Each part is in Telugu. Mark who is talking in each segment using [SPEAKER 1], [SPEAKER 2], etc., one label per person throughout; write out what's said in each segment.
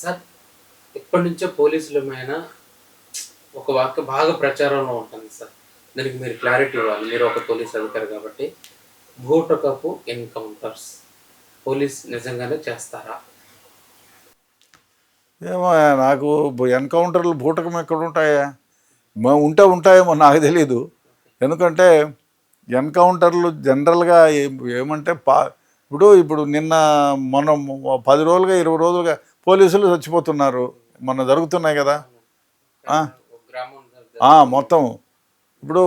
[SPEAKER 1] సార్ ఎప్పటి నుంచో పోలీసుల మీద ఒక వాక్య బాగా ప్రచారంలో ఉంటుంది సార్. దానికి మీరు క్లారిటీ ఇవ్వాలి. మీరు ఒక పోలీస్ అధికారి కాబట్టి భూటకపు ఎన్కౌంటర్స్ పోలీస్ నిజంగానే చేస్తారా?
[SPEAKER 2] ఏమో నాకు ఎన్కౌంటర్లు బూటకం ఎక్కడ ఉంటాయా మా ఉంటే ఉంటాయేమో నాకు తెలీదు. ఎందుకంటే ఎన్కౌంటర్లు జనరల్గా ఏమంటే పా ఇప్పుడు ఇప్పుడు నిన్న మనం పది రోజులుగా ఇరవై రోజులుగా పోలీసులు చచ్చిపోతున్నారు. మన జరుగుతున్నాయి కదా. మొత్తం. ఇప్పుడు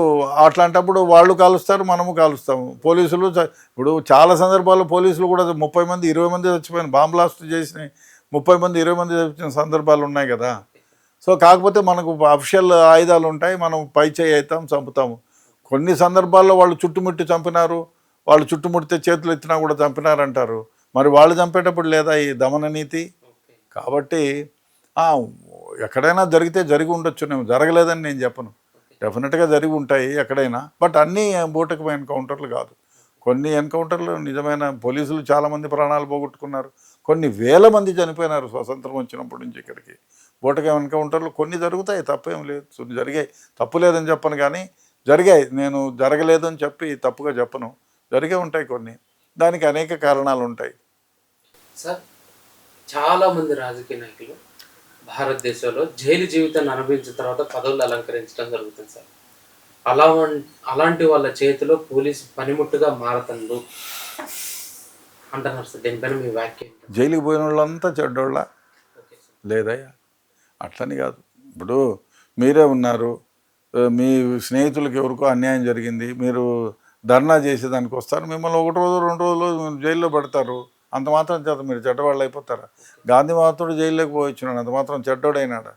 [SPEAKER 2] అట్లాంటప్పుడు వాళ్ళు కాలుస్తారు మనము కాలుస్తాము. పోలీసులు ఇప్పుడు చాలా సందర్భాల్లో పోలీసులు కూడా ముప్పై మంది ఇరవై మంది చచ్చిపోయిన బాంబ్ బ్లాస్ట్ చేసిన ముప్పై మంది ఇరవై మంది చచ్చిపోయిన సందర్భాలు ఉన్నాయి కదా. సో కాకపోతే మనకు అఫిషియల్ ఆయుధాలు ఉంటాయి మనం పై చేయి అవుతాం చంపుతాము. కొన్ని సందర్భాల్లో వాళ్ళు చుట్టుముట్టి చంపినారు వాళ్ళు చుట్టుముడితే చేతులు ఎత్తినా కూడా చంపినారంటారు. మరి వాళ్ళు చంపేటప్పుడు లేదా ఈ దమన నీతి? కాబట్టి ఎక్కడైనా జరిగితే జరిగి ఉండొచ్చు. నేను జరగలేదని నేను చెప్పను. డెఫినెట్గా జరిగి ఉంటాయి ఎక్కడైనా. బట్ అన్నీ బూటకం ఎన్కౌంటర్లు కాదు. కొన్ని ఎన్కౌంటర్లు నిజమైన పోలీసులు చాలామంది ప్రాణాలు పోగొట్టుకున్నారు. కొన్ని వేల మంది చనిపోయినారు స్వతంత్రం వచ్చినప్పటి నుంచి ఇక్కడికి. బూటకం ఎన్కౌంటర్లు కొన్ని జరుగుతాయి తప్పేం లేదు. జరిగాయి. తప్పు లేదని చెప్పను కానీ జరిగాయి. నేను జరగలేదని చెప్పి తప్పుగా చెప్పను. జరిగే ఉంటాయి కొన్ని. దానికి అనేక కారణాలు ఉంటాయి
[SPEAKER 1] సార్ చాలా మంది రాజకీయ నాయకులు భారతదేశంలో జైలు జీవితాన్ని అనుభవించిన తర్వాత పదవులు అలంకరించడం జరుగుతుంది సార్. అలా అలాంటి వాళ్ళ చేతిలో పోలీసు పనిముట్టుగా మారతండు అంటున్నారు సార్. దీనిపైన మీ వ్యాఖ్య ఏంటి?
[SPEAKER 2] జైలుకి పోయిన వాళ్ళంతా చెడ్డోళ్ళ లేదయ్యా. అట్లని కాదు. ఇప్పుడు మీరే ఉన్నారు. మీ స్నేహితులకు ఎవరికో అన్యాయం జరిగింది. మీరు ధర్నా చేసేదానికి వస్తారు. మిమ్మల్ని ఒకటి రోజు రెండు రోజులు జైల్లో పెడతారు. అంత మాత్రం చేత మీరు చెడ్డవాళ్ళు అయిపోతారా? గాంధీ మహాత్ముడు జైల్లోకి పోయిచ్చినాడు అంత మాత్రం చెడ్డోడైనాడా?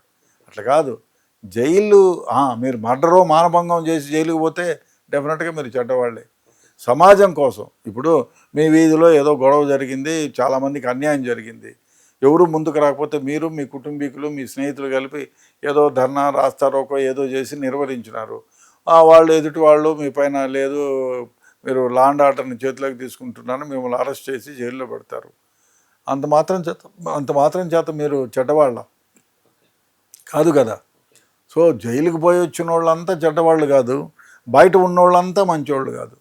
[SPEAKER 2] అట్లా కాదు. జైలు మీరు మర్డరో మానభంగం చేసి జైలుకి పోతే డెఫినెట్గా మీరు చెడ్డవాళ్ళే. సమాజం కోసం. ఇప్పుడు మీ వీధిలో ఏదో గొడవ జరిగింది చాలామందికి అన్యాయం జరిగింది. ఎవరు ముందుకు రాకపోతే మీరు మీ కుటుంబీకులు మీ స్నేహితులు కలిపి ఏదో ధర్నా రాస్తారోకో ఏదో చేసి నిర్వహించినారు. ఆ, వాళ్ళు ఎదుటి వాళ్ళు మీ పైన లేదు మీరు లాండ్ ఆర్డర్ని చేతిలోకి తీసుకుంటున్నాను మిమ్మల్ని అరెస్ట్ చేసి జైల్లో పెడతారు. అంత మాత్రం చేత అంత మాత్రం చేత మీరు చెడ్డవాళ్ళ. కాదు కదా. సో జైలుకి పోయి వచ్చిన వాళ్ళంతా చెడ్డవాళ్ళు కాదు. బయట ఉన్నోళ్ళంతా మంచివాళ్ళు కాదు.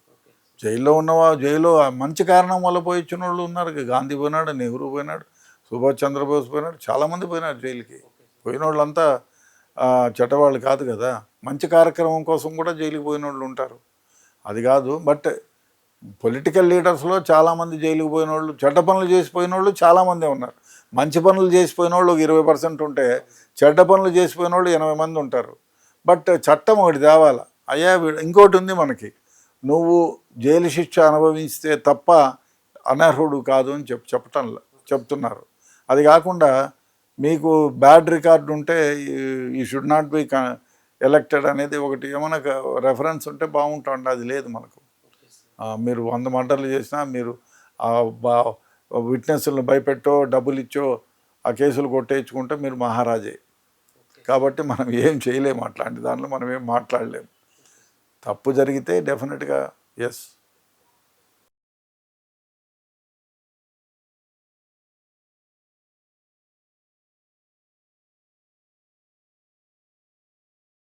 [SPEAKER 2] జైల్లో ఉన్నవా జైల్లో మంచి కారణం వల్ల పోయి వచ్చిన వాళ్ళు ఉన్నారు. గాంధీ పోయినాడు నెహ్రూ పోయినాడు సుభాష్ చంద్రబోస్ పోయినాడు చాలామంది పోయినారు జైలుకి. పోయిన వాళ్ళంతా చెడ్డవాళ్ళు కాదు కదా. మంచి కార్యక్రమం కోసం కూడా జైలుకి పోయిన వాళ్ళు ఉంటారు. అది కాదు బట్ పొలిటికల్ లీడర్స్లో చాలామంది జైలుకి పోయిన వాళ్ళు చెడ్డ పనులు చేసిపోయిన వాళ్ళు చాలామంది ఉన్నారు. మంచి పనులు చేసిపోయిన వాళ్ళు ఒక ఇరవై పర్సెంట్ ఉంటే చెడ్డ పనులు చేసిపోయిన వాళ్ళు ఎనభై మంది ఉంటారు. బట్ చట్టం ఒకటి తేవాలి. అయ్యా ఇంకోటి ఉంది మనకి. నువ్వు జైలు శిక్ష అనుభవిస్తే తప్ప అనర్హుడు కాదు అని చెప్ చెప్పటం చెప్తున్నారు. అది కాకుండా మీకు బ్యాడ్ రికార్డు ఉంటే ఈ షుడ్ నాట్ బి ఎలక్టెడ్ అనేది ఒకటి. ఏమైనా రెఫరెన్స్ ఉంటే బాగుంటుంది అది లేదు మనకు. మీరు వంద మంటలు చేసినా మీరు ఆ బా విట్నెస్లను భయపెట్టో డబ్బులు ఇచ్చో ఆ కేసులు కొట్టేయించుకుంటే మీరు మహారాజే. కాబట్టి మనం ఏం చేయలేము. అట్లాంటి దాంట్లో మనం ఏం మాట్లాడలేము. తప్పు జరిగితే డెఫినెట్గా ఎస్